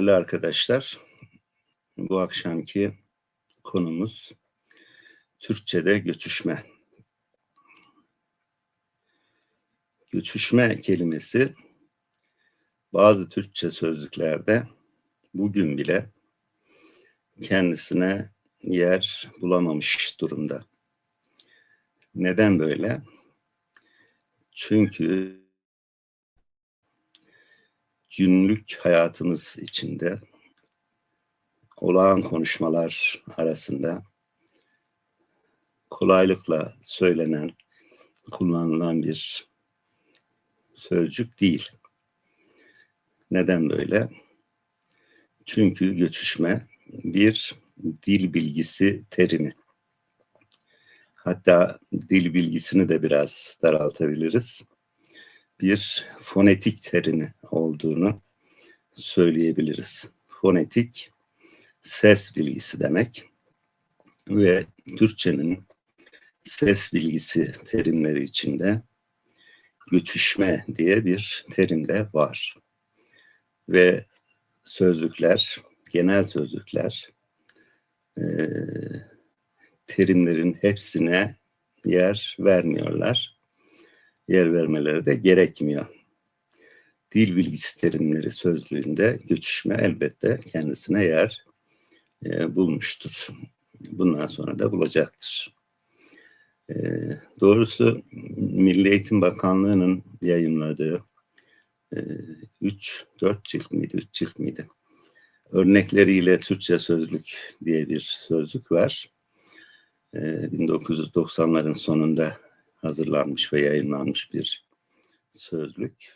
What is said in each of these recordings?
Değerli arkadaşlar, bu akşamki konumuz Türkçe'de göçüşme. Göçüşme kelimesi bazı Türkçe sözlüklerde bugün bile kendisine yer bulamamış durumda. Neden böyle? Çünkü günlük hayatımız içinde olağan konuşmalar arasında kolaylıkla söylenen, kullanılan bir sözcük değil. Neden böyle? Çünkü göçüşme bir dil bilgisi terimi. Hatta dil bilgisini de biraz daraltabiliriz bir fonetik terimi olduğunu söyleyebiliriz. Fonetik ses bilgisi demek ve Türkçenin ses bilgisi terimleri içinde göçüşme diye bir terim de var. Ve sözlükler, genel sözlükler e, terimlerin hepsine yer vermiyorlar yer vermeleri de gerekmiyor. Dil bilgisi terimleri sözlüğünde göçüşme elbette kendisine yer e, bulmuştur. Bundan sonra da bulacaktır. E, doğrusu Milli Eğitim Bakanlığı'nın yayınladığı 3, e, 4 cilt miydi, 3 cilt miydi? Örnekleriyle Türkçe Sözlük diye bir sözlük var. E, 1990'ların sonunda hazırlanmış ve yayınlanmış bir sözlük.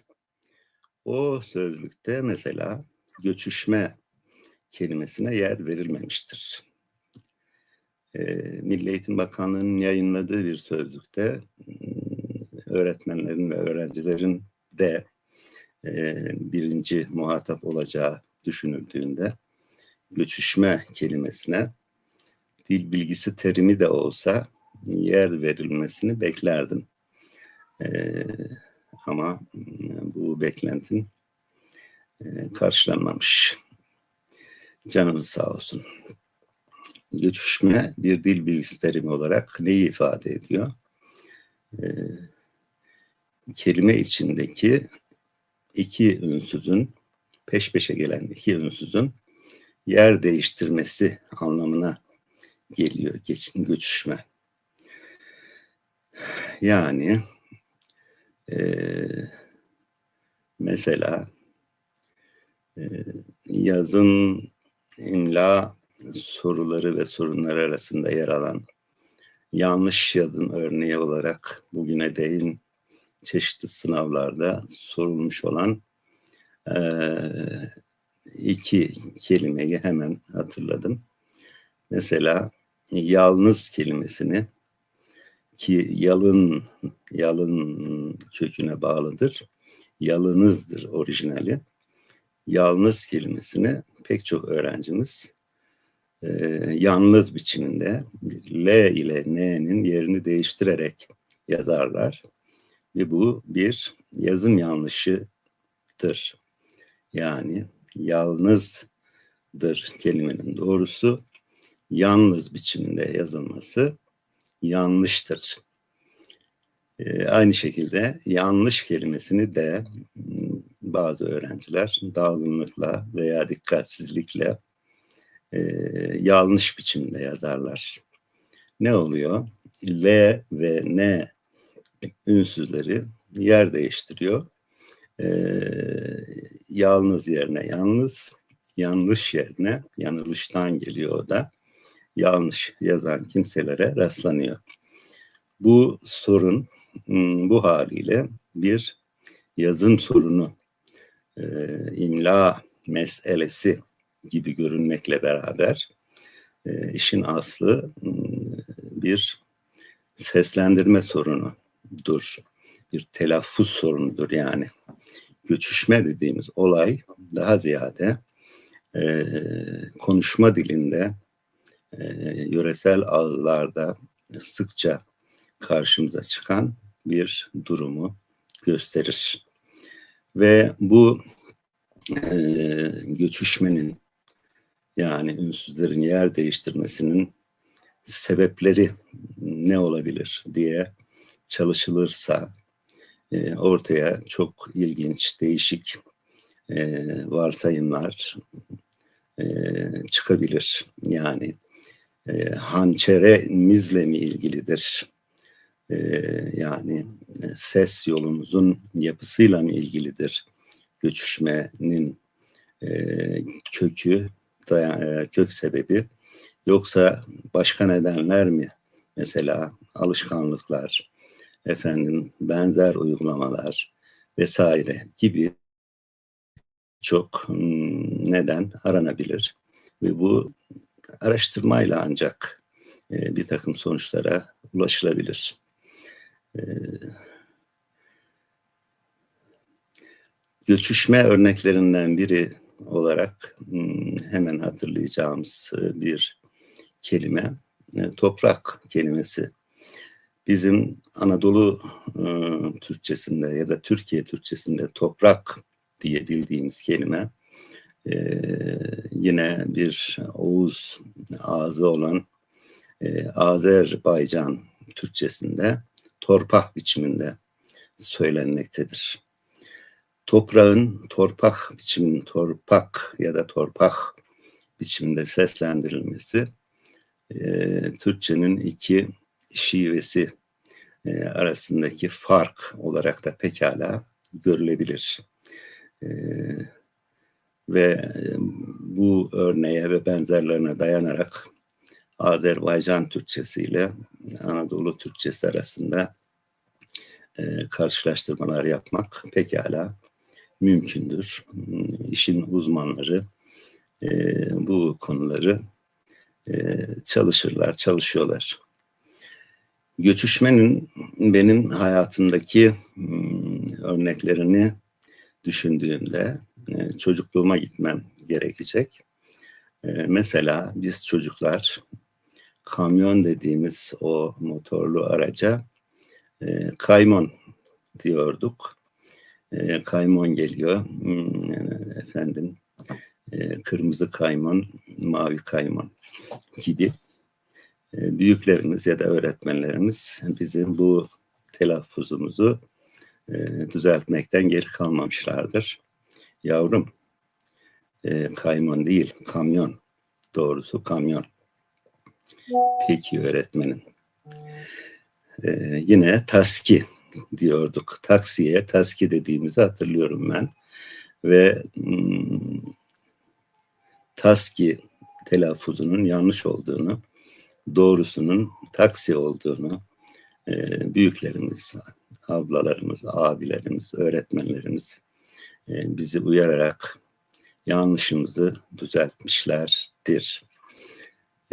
O sözlükte mesela göçüşme kelimesine yer verilmemiştir. Ee, Milli Eğitim Bakanlığı'nın yayınladığı bir sözlükte öğretmenlerin ve öğrencilerin de e, birinci muhatap olacağı düşünüldüğünde göçüşme kelimesine dil bilgisi terimi de olsa yer verilmesini beklerdim. Ee, ama bu beklentin e, karşılanmamış. Canımız sağ olsun. Göçüşme bir dil bilgisi terimi olarak neyi ifade ediyor? Ee, kelime içindeki iki ünsüzün peş peşe gelen iki ünsüzün yer değiştirmesi anlamına geliyor geçin göçüşme. Yani e, mesela e, yazın imla soruları ve sorunlar arasında yer alan yanlış yazın örneği olarak bugüne değin çeşitli sınavlarda sorulmuş olan e, iki kelimeyi hemen hatırladım. Mesela yalnız kelimesini ki yalın yalın köküne bağlıdır. Yalınızdır orijinali. Yalnız kelimesini pek çok öğrencimiz e, yalnız biçiminde L ile N'nin yerini değiştirerek yazarlar. Ve bu bir yazım yanlışıdır. Yani yalnızdır kelimenin doğrusu yalnız biçiminde yazılması yanlıştır. E, aynı şekilde yanlış kelimesini de bazı öğrenciler dalgınlıkla veya dikkatsizlikle e, yanlış biçimde yazarlar. Ne oluyor? L ve N ünsüzleri yer değiştiriyor. E, yalnız yerine yalnız, yanlış yerine yanılıştan geliyor o da yanlış yazan kimselere rastlanıyor. Bu sorun hmm, bu haliyle bir yazım sorunu, e, imla meselesi gibi görünmekle beraber e, işin aslı hmm, bir seslendirme sorunudur. Bir telaffuz sorunudur yani. Göçüşme dediğimiz olay daha ziyade e, konuşma dilinde e, yöresel ağlarda sıkça karşımıza çıkan bir durumu gösterir. Ve bu e, göçüşmenin yani ünsüzlerin yer değiştirmesinin sebepleri ne olabilir diye çalışılırsa e, ortaya çok ilginç, değişik e, varsayımlar e, çıkabilir. Yani e, hançeremizle mi ilgilidir? E, yani ses yolumuzun yapısıyla mı ilgilidir? Göçüşmenin e, kökü, dayan, e, kök sebebi yoksa başka nedenler mi? Mesela alışkanlıklar, efendim benzer uygulamalar vesaire gibi çok hmm, neden aranabilir. Ve bu araştırmayla ancak e, bir takım sonuçlara ulaşılabilir. E, göçüşme örneklerinden biri olarak hmm, hemen hatırlayacağımız e, bir kelime toprak kelimesi. Bizim Anadolu Türkçesinde ya da Türkiye Türkçesinde toprak diye bildiğimiz kelime e, yine bir Oğuz ağzı olan e, Azerbaycan Türkçesinde torpak biçiminde söylenmektedir. Toprağın torpak biçiminin torpak ya da torpak biçiminde seslendirilmesi e, Türkçenin iki şivesi e, arasındaki fark olarak da pekala görülebilir. E, ve bu örneğe ve benzerlerine dayanarak Azerbaycan Türkçesi ile Anadolu Türkçesi arasında e, karşılaştırmalar yapmak pekala mümkündür. İşin uzmanları e, bu konuları e, çalışırlar, çalışıyorlar. Göçüşmenin benim hayatımdaki hmm, örneklerini düşündüğümde e, çocukluğuma gitmem gerekecek. E, mesela biz çocuklar kamyon dediğimiz o motorlu araca e, kaymon diyorduk. E, kaymon geliyor. Hmm, efendim kırmızı kaymon, mavi kaymon gibi büyüklerimiz ya da öğretmenlerimiz bizim bu telaffuzumuzu düzeltmekten geri kalmamışlardır. Yavrum, e, kayman değil, kamyon. Doğrusu kamyon. Peki öğretmenim. E, yine taski diyorduk. Taksiye taski dediğimizi hatırlıyorum ben. Ve hmm, taski telaffuzunun yanlış olduğunu, doğrusunun taksi olduğunu e, büyüklerimiz, ablalarımız, abilerimiz, öğretmenlerimiz e, bizi uyararak yanlışımızı düzeltmişlerdir.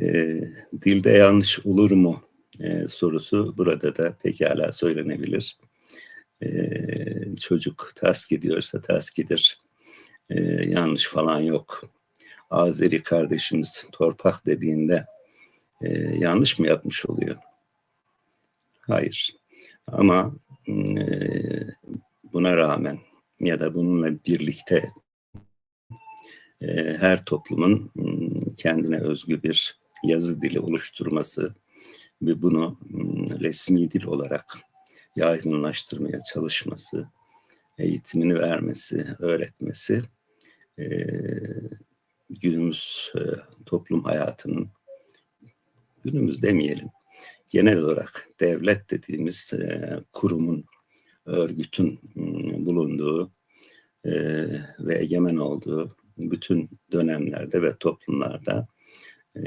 E, dilde yanlış olur mu e, sorusu burada da pekala söylenebilir. E, çocuk task ediyorsa taskidir. E, yanlış falan yok. Azeri kardeşimiz torpak dediğinde e, yanlış mı yapmış oluyor? Hayır. Ama e, buna rağmen ya da bununla birlikte her toplumun hmm, kendine özgü bir yazı dili oluşturması ve bunu hmm, resmi dil olarak yaygınlaştırmaya çalışması, eğitimini vermesi, öğretmesi e, günümüz e, toplum hayatının günümüz demeyelim genel olarak devlet dediğimiz kurumun örgütün ıı, bulunduğu e, ve egemen olduğu bütün dönemlerde ve toplumlarda e,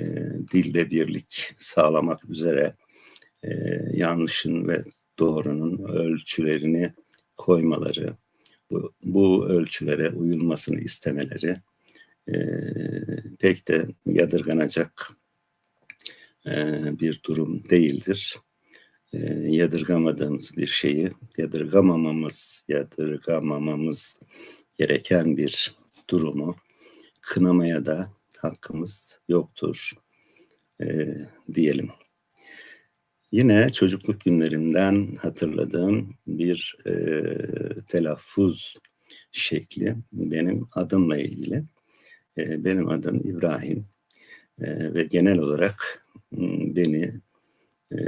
dilde birlik sağlamak üzere e, yanlışın ve doğrunun ölçülerini koymaları, bu, bu ölçülere uyulmasını istemeleri e, pek de yadırganacak e, bir durum değildir. E, yadırgamadığımız bir şeyi yadırgamamamız, yadırgamamamız gereken bir durumu kınamaya da hakkımız yoktur e, diyelim. Yine çocukluk günlerimden hatırladığım bir e, telaffuz şekli benim adımla ilgili. E, benim adım İbrahim e, ve genel olarak beni e,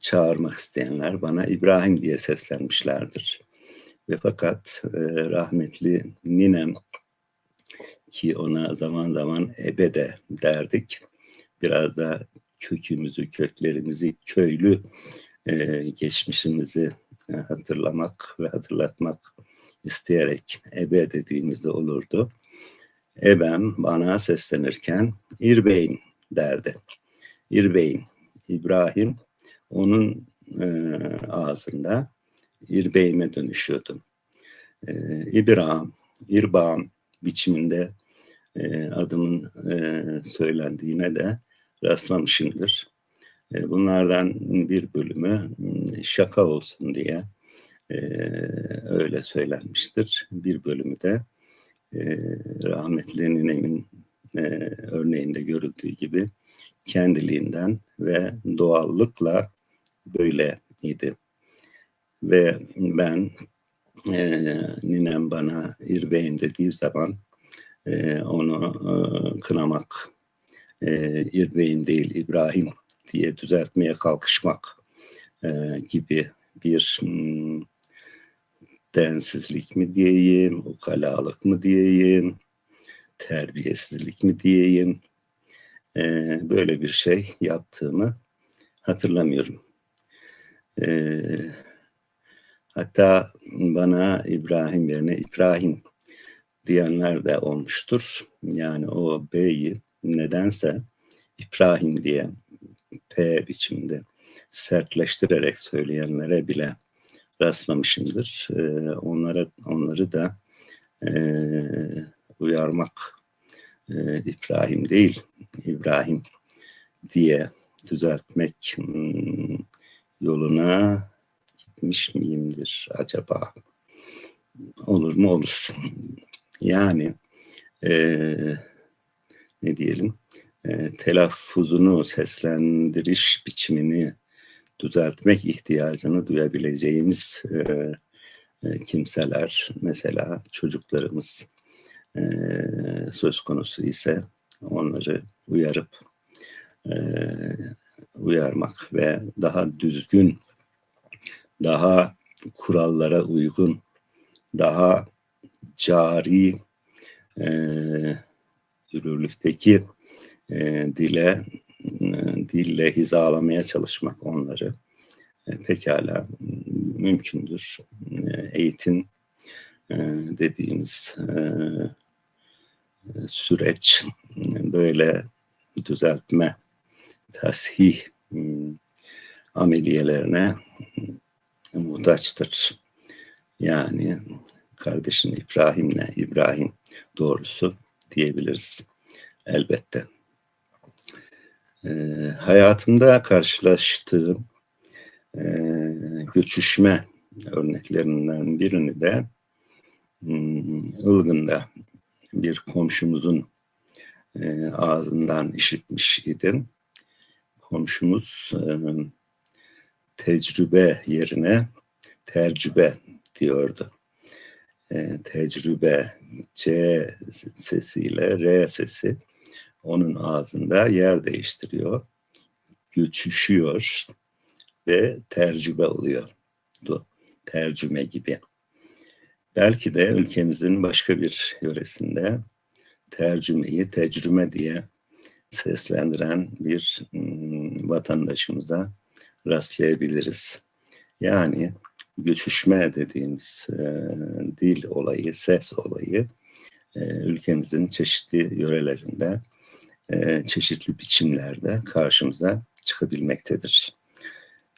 çağırmak isteyenler bana İbrahim diye seslenmişlerdir. Ve fakat e, rahmetli ninem ki ona zaman zaman ebe de derdik. Biraz da kökümüzü, köklerimizi, köylü e, geçmişimizi e, hatırlamak ve hatırlatmak isteyerek ebe dediğimizde olurdu. Ebem bana seslenirken İrbeyim derdi. İrbeyim, İbrahim onun e, ağzında İrbeyime dönüşüyordu. E, İbrahim, İrbağım biçiminde e, adımın e, söylendiğine de rastlamışımdır. E, bunlardan bir bölümü şaka olsun diye e, öyle söylenmiştir. Bir bölümü de e, rahmetli ninemin e, örneğinde görüldüğü gibi kendiliğinden ve doğallıkla böyle idi. Ve ben e, ninem bana İrbeyim dediği zaman e, onu e, kınamak, e, İrbeyim değil İbrahim diye düzeltmeye kalkışmak e, gibi bir hmm, densizlik mi diyeyim, ukalalık mı diyeyim, terbiyesizlik mi diyeyim, e, böyle bir şey yaptığımı hatırlamıyorum. E, hatta bana İbrahim yerine İbrahim diyenler de olmuştur. Yani o B'yi nedense İbrahim diye P biçimde sertleştirerek söyleyenlere bile rastlamışımdır. E, onlara onları da e, uyarmak e, İbrahim değil, İbrahim diye düzeltmek hmm, yoluna gitmiş miyimdir acaba? Olur mu? Olur. Yani e, ne diyelim e, telaffuzunu, seslendiriş biçimini düzeltmek ihtiyacını duyabileceğimiz e, e, kimseler, mesela çocuklarımız e, söz konusu ise onları uyarıp e, uyarmak ve daha düzgün, daha kurallara uygun, daha cari e, yürürlükteki e, dile e, dille hizalamaya çalışmak onları e, pekala mümkündür. E, eğitim e, dediğimiz e, süreç böyle düzeltme, tasih e, ameliyelerine muhtaçtır. Yani kardeşin İbrahim'le İbrahim doğrusu diyebiliriz elbette. E, hayatımda karşılaştığım e, göçüşme örneklerinden birini de hmm, Ilgın'da bir komşumuzun e, ağzından işitmiş idim. Komşumuz e, tecrübe yerine tercübe diyordu. E, tecrübe C sesiyle R sesi onun ağzında yer değiştiriyor, göçüşüyor ve tercübe oluyor. Tercüme gibi. Belki de ülkemizin başka bir yöresinde tercümeyi tecrüme diye seslendiren bir hmm, vatandaşımıza rastlayabiliriz. Yani göçüşme dediğimiz e, dil olayı, ses olayı e, ülkemizin çeşitli yörelerinde e, çeşitli biçimlerde karşımıza çıkabilmektedir.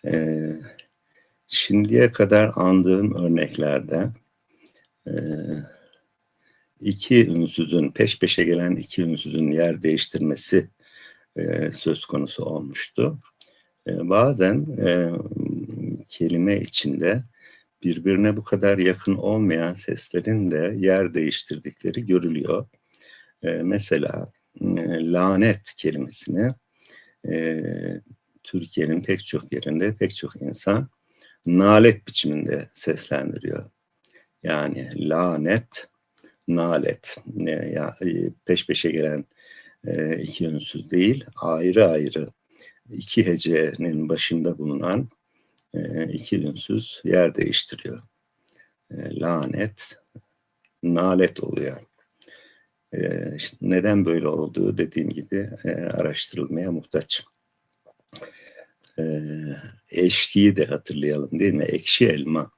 E, şimdiye kadar andığım örneklerde e, iki ünsüzün, peş peşe gelen iki ünsüzün yer değiştirmesi e, söz konusu olmuştu. E, bazen e, kelime içinde birbirine bu kadar yakın olmayan seslerin de yer değiştirdikleri görülüyor. E, mesela e, lanet kelimesini e, Türkiye'nin pek çok yerinde pek çok insan nalet biçiminde seslendiriyor. Yani lanet, nalet. Ya, e, peş peşe gelen e, iki ünsüz değil, ayrı ayrı iki hecenin başında bulunan e, iki ünsüz yer değiştiriyor. Lanet, nalet oluyor. Neden böyle olduğu dediğim gibi araştırılmaya muhtaç. Eşkiyi de hatırlayalım değil mi? Ekşi elma.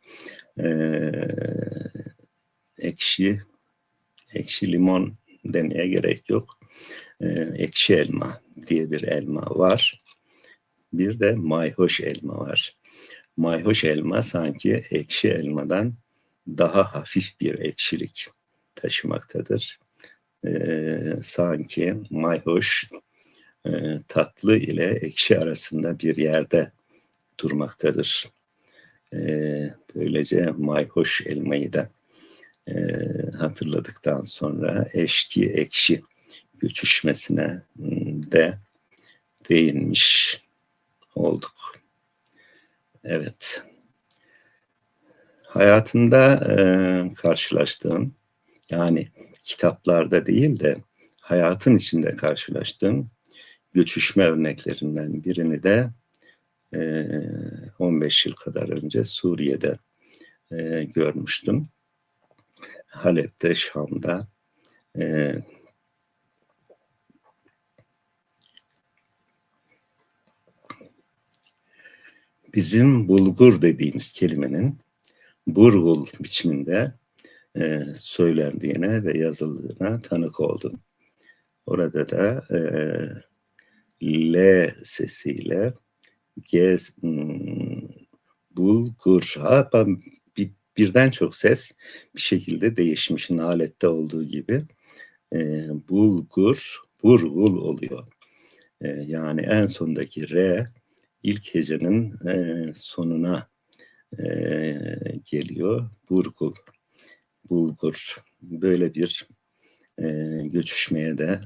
Ekşi ekşi limon demeye gerek yok. E, ekşi elma diye bir elma var. Bir de mayhoş elma var. Mayhoş elma sanki ekşi elmadan daha hafif bir ekşilik taşımaktadır. E, sanki mayhoş e, tatlı ile ekşi arasında bir yerde durmaktadır. E, böylece mayhoş elmayı da e, hatırladıktan sonra eşki ekşi göçüşmesine de değinmiş olduk. Evet. Hayatımda e, karşılaştığım yani kitaplarda değil de hayatın içinde karşılaştığım göçüşme örneklerinden birini de e, 15 yıl kadar önce Suriye'de e, görmüştüm. Halep'te, Şam'da e, bizim bulgur dediğimiz kelimenin burgul biçiminde e, söylendiğine ve yazıldığına tanık oldum. Orada da e, L sesiyle G hmm, bulgur. Ha, ben birden çok ses bir şekilde değişmiş alette olduğu gibi e, bulgur, burgul oluyor. E, yani en sondaki R ilk hecenin e, sonuna e, geliyor. Burgul, bulgur. Böyle bir e, göçüşmeye de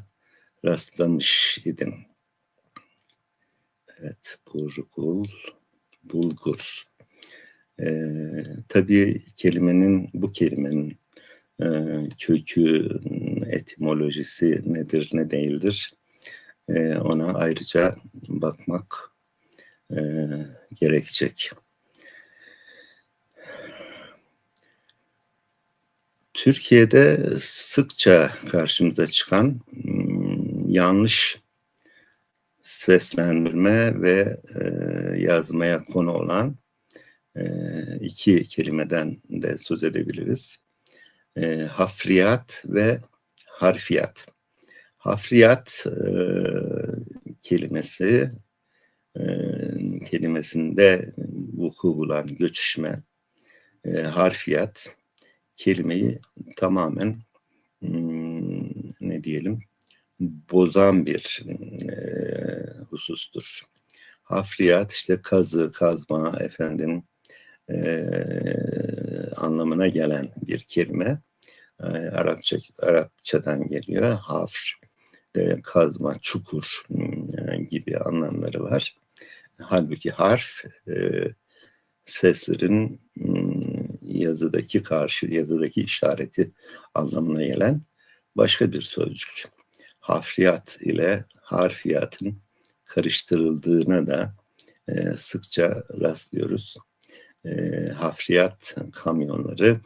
rastlamış idim. Evet, burgul, bulgur. E, tabii kelimenin, bu kelimenin e, kökü, etimolojisi nedir, ne değildir e, ona ayrıca bakmak e, gerekecek. Türkiye'de sıkça karşımıza çıkan yanlış seslendirme ve e, yazmaya konu olan e, iki kelimeden de söz edebiliriz. E, hafriyat ve harfiyat. Hafriyat e, kelimesi e, kelimesinde vuku bulan göçüşme, e, harfiyat kelimeyi tamamen hmm, ne diyelim bozan bir e, husustur. Hafriyat işte kazı, kazma, efendim e, anlamına gelen bir kelime. E, Arapça Arapçadan geliyor. Hafr, e, kazma, çukur e, gibi anlamları var. Halbuki harf e, seslerin yazıdaki karşı yazıdaki işareti anlamına gelen başka bir sözcük. Hafriyat ile harfiyatın karıştırıldığına da e, sıkça rastlıyoruz e, hafriyat kamyonları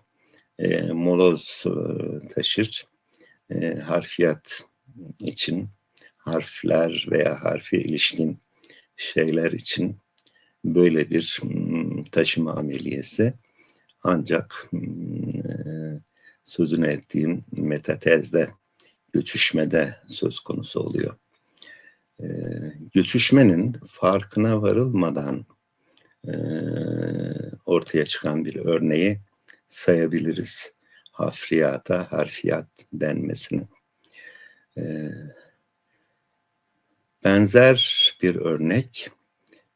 e, moloz e, taşır. E, harfiyat için harfler veya harfi ilişkin şeyler için böyle bir m, taşıma ameliyesi ancak m, sözünü ettiğim metatezde, göçüşmede söz konusu oluyor. E, göçüşmenin farkına varılmadan e, ortaya çıkan bir örneği sayabiliriz. Hafriyata harfiyat denmesini. E, benzer bir örnek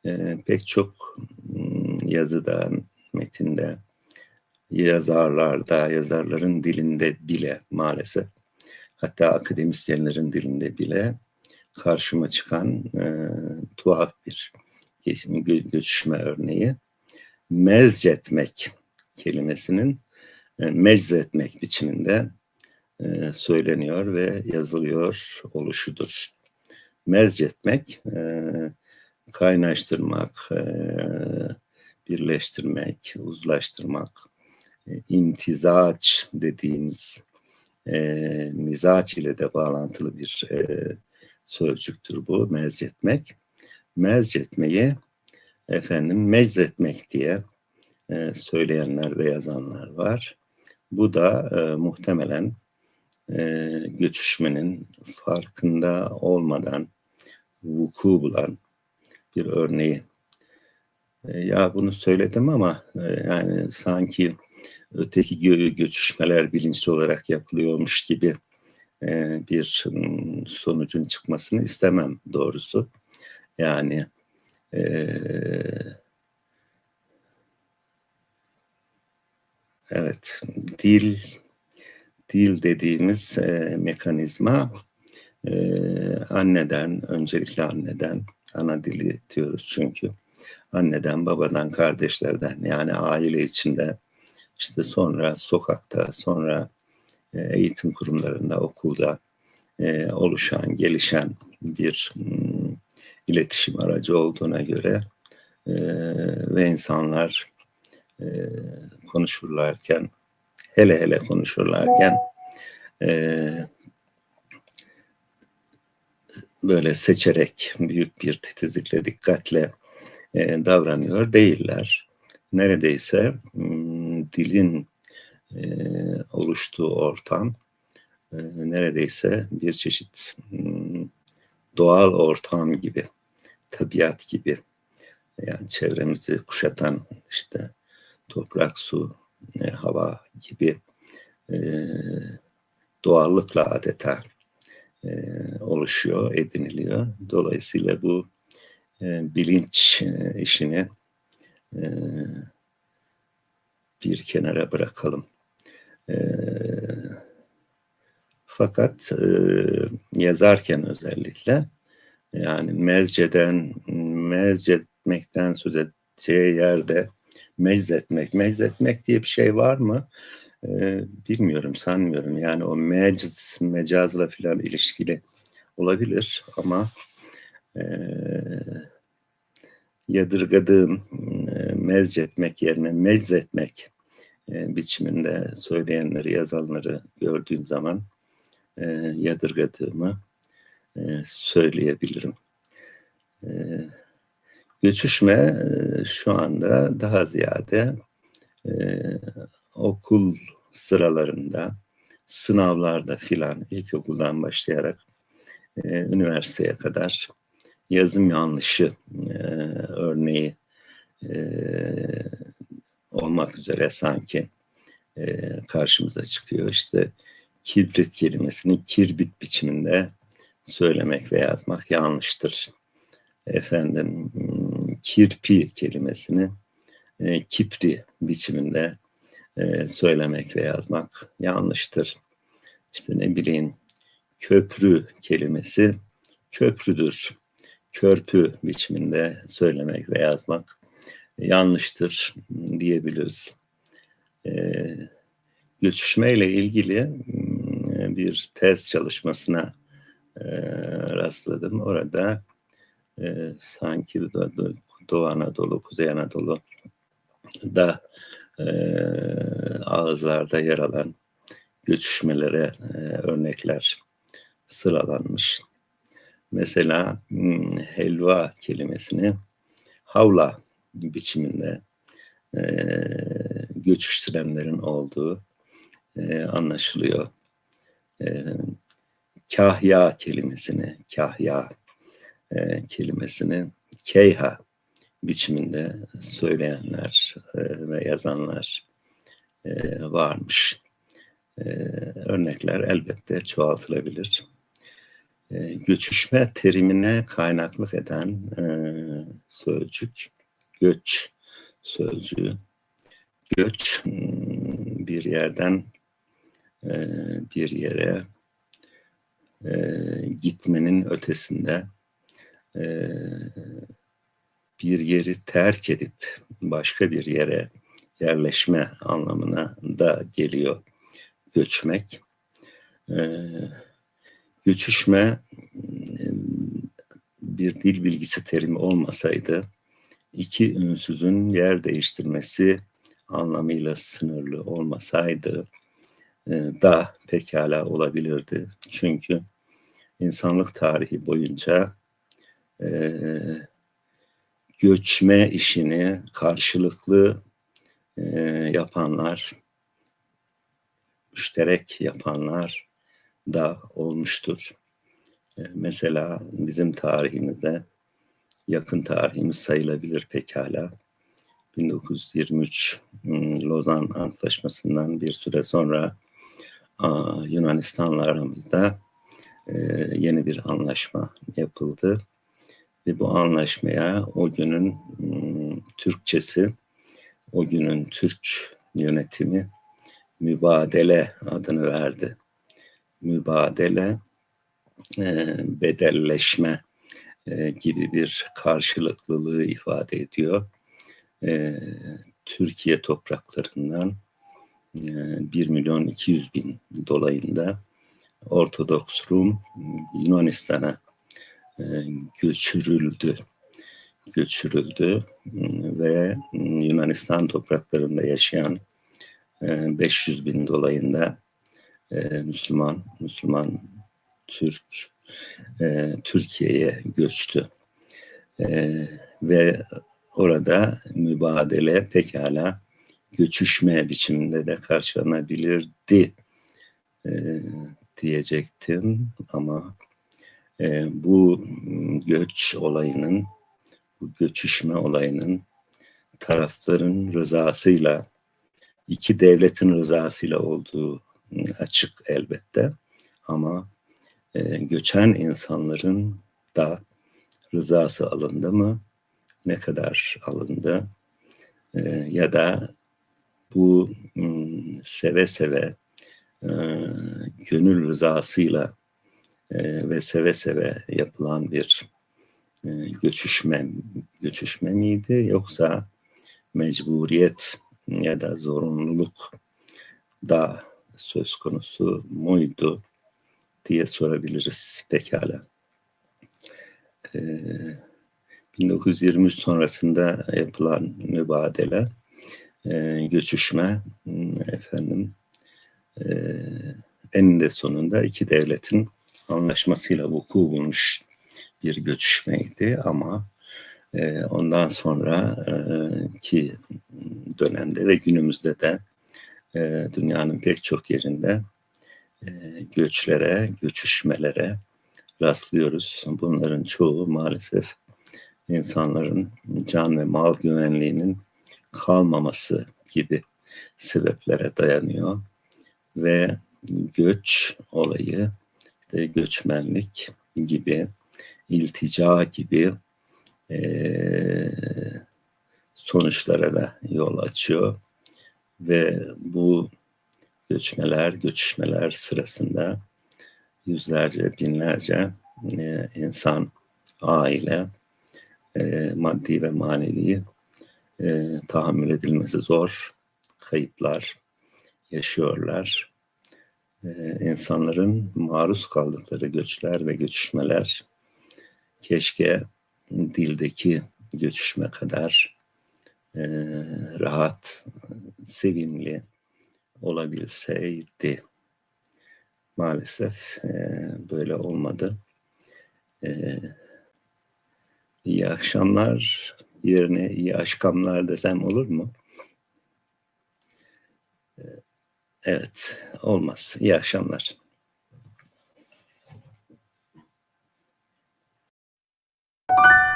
e, pek çok hmm, yazıda, metinde, yazarlarda, yazarların dilinde bile maalesef hatta akademisyenlerin dilinde bile karşıma çıkan e, tuhaf bir kesim göçüşme örneği. mezcetmek kelimesinin e, meczetmek biçiminde e, söyleniyor ve yazılıyor oluşudur. Mezcetmek, e, kaynaştırmak, e, birleştirmek, uzlaştırmak, e, imtizaç dediğimiz e, mizaç ile de bağlantılı bir e, sözcüktür bu mezcetmek. Mezcetmeyi efendim meczetmek diye e, söyleyenler ve yazanlar var. Bu da e, muhtemelen e, göçüşmenin farkında olmadan vuku bulan bir örneği. E, ya bunu söyledim ama e, yani sanki öteki gö- göçüşmeler bilinçli olarak yapılıyormuş gibi e, bir sonucun çıkmasını istemem doğrusu. Yani e, evet dil dil dediğimiz e, mekanizma e, anneden öncelikle anneden ana dili diyoruz çünkü. Anneden babadan kardeşlerden yani aile içinde. İşte sonra sokakta sonra e, eğitim kurumlarında okulda e, oluşan gelişen bir m, iletişim aracı olduğuna göre e, ve insanlar konuşurlarken hele hele konuşurlarken e, böyle seçerek büyük bir titizlikle dikkatle e, davranıyor değiller. Neredeyse m, dilin e, oluştuğu ortam e, neredeyse bir çeşit m, doğal ortam gibi, tabiat gibi yani çevremizi kuşatan işte toprak, su, e, hava gibi e, doğallıkla adeta e, oluşuyor, ediniliyor. Dolayısıyla bu e, bilinç e, işini e, bir kenara bırakalım. E, fakat e, yazarken özellikle yani mezceden, mezcetmekten söz edeceği yerde meczetmek, meczetmek diye bir şey var mı? Ee, bilmiyorum, sanmıyorum. Yani o mecz, mecazla filan ilişkili olabilir ama e, yadırgadığım e, mezcetmek yerine meczetmek e, biçiminde söyleyenleri, yazanları gördüğüm zaman e, yadırgadığımı e, söyleyebilirim. E, göçüşme e, şu anda daha ziyade e, okul sıralarında, sınavlarda filan ilkokuldan başlayarak e, üniversiteye kadar yazım yanlışı e, örneği e, olmak üzere sanki e, karşımıza çıkıyor. İşte kibrit kelimesini kirbit biçiminde söylemek ve yazmak yanlıştır. Efendim kirpi kelimesini e, kipri biçiminde e, söylemek ve yazmak yanlıştır. İşte ne bileyim köprü kelimesi köprüdür. Körpü biçiminde söylemek ve yazmak yanlıştır diyebiliriz. E, göçüşmeyle ilgili mm, bir tez çalışmasına e, rastladım. Orada e, sanki Doğu Anadolu, Kuzey Anadolu da e, ağızlarda yer alan göçüşmelere e, örnekler sıralanmış. Mesela hmm, helva kelimesini havla biçiminde e, göçüştürenlerin olduğu e, anlaşılıyor. E, kahya kelimesini, kahya e, kelimesini keyha biçiminde söyleyenler e, ve yazanlar e, varmış. E, örnekler elbette çoğaltılabilir. E, göçüşme terimine kaynaklık eden e, sözcük göç sözcüğü. Göç hmm, bir yerden bir yere gitmenin ötesinde bir yeri terk edip başka bir yere yerleşme anlamına da geliyor göçmek. Ee, göçüşme bir dil bilgisi terimi olmasaydı iki ünsüzün yer değiştirmesi anlamıyla sınırlı olmasaydı e, da pekala olabilirdi. Çünkü insanlık tarihi boyunca e, göçme işini karşılıklı e, yapanlar, müşterek yapanlar da olmuştur. E, mesela bizim tarihimizde yakın tarihimiz sayılabilir pekala. 1923 hmm, Lozan Antlaşması'ndan bir süre sonra Yunanistan'la aramızda e, yeni bir anlaşma yapıldı. Ve bu anlaşmaya o günün hmm, Türkçesi, o günün Türk yönetimi mübadele adını verdi. Mübadele, e, bedelleşme e, gibi bir karşılıklılığı ifade ediyor. Türkiye topraklarından 1 milyon 200 bin dolayında Ortodoks Rum Yunanistan'a e, göçürüldü. Göçürüldü ve Yunanistan topraklarında yaşayan 500 e, bin dolayında Müslüman, Müslüman Türk Türkiye'ye göçtü. Ve orada mübadele pekala göçüşme biçiminde de karşılanabilirdi diyecektim ama bu göç olayının, bu göçüşme olayının tarafların rızasıyla, iki devletin rızasıyla olduğu açık elbette ama e, göçen insanların da rızası alındı mı? Ne kadar alındı? E, ya da bu seve seve e, gönül rızasıyla e, ve seve seve yapılan bir e, göçüşme göçüşme miydi yoksa mecburiyet ya da zorunluluk da söz konusu muydu diye sorabiliriz pekala. Ee, 1923 sonrasında yapılan mübadele e, göçüşme efendim e, eninde sonunda iki devletin anlaşmasıyla vuku bulmuş bir göçüşmeydi ama e, ondan sonra e, ki dönemde ve günümüzde de e, dünyanın pek çok yerinde e, göçlere, göçüşmelere rastlıyoruz. Bunların çoğu maalesef insanların can ve mal güvenliğinin kalmaması gibi sebeplere dayanıyor ve göç olayı göçmenlik gibi iltica gibi e, sonuçlara da yol açıyor ve bu göçmeler, göçüşmeler sırasında yüzlerce, binlerce e, insan, aile, e, maddi ve manevi e, tahammül edilmesi zor kayıplar yaşıyorlar. E, insanların maruz kaldıkları göçler ve göçüşmeler keşke dildeki göçüşme kadar e, rahat, sevimli olabilseydi. Maalesef e, böyle olmadı. E, iyi akşamlar yerine iyi aşkamlar desem olur mu? Evet, olmaz. İyi akşamlar. you.